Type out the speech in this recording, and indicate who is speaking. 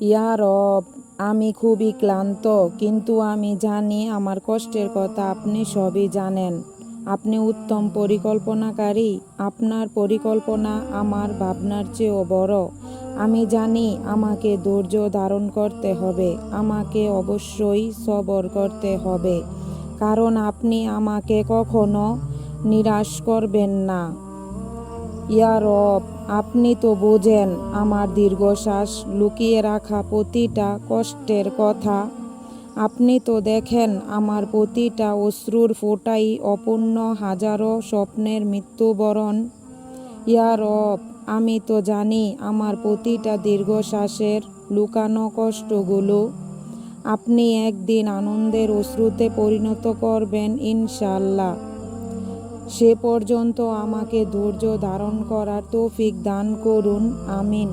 Speaker 1: ইয়া রব, আমি খুবই ক্লান্ত, কিন্তু আমি জানি আমার কষ্টের কথা আপনি সবই জানেন। আপনি উত্তম পরিকল্পনাকারী, আপনার পরিকল্পনা আমার ভাবনার চেয়েও বড়। আমি জানি আমাকে ধৈর্য ধারণ করতে হবে, আমাকে অবশ্যই সবর করতে হবে। কারণ আপনি আমাকে কখনো নিরাশ করবেন না। ইয়া রব, আপনি তো বোঝেন আমার দীর্ঘশ্বাস লুকিয়ে রাখা প্রতিটা কষ্টের কথা। আপনি তো দেখেন আমার প্রতিটা অশ্রুর ফোঁটাই অপূর্ণ হাজারো স্বপ্নের মৃত্যুবরণ। ইয়া রব, আমি তো জানি আমার প্রতিটা দীর্ঘশ্বাসের লুকানো কষ্টগুলো। আপনি একদিন আনন্দের অশ্রুতে পরিণত করবেন ইনশাল্লাহ সে পর্যন্ত আমাকে ধৈর্য ধারণ করার তৌফিক দান করুন আমিন।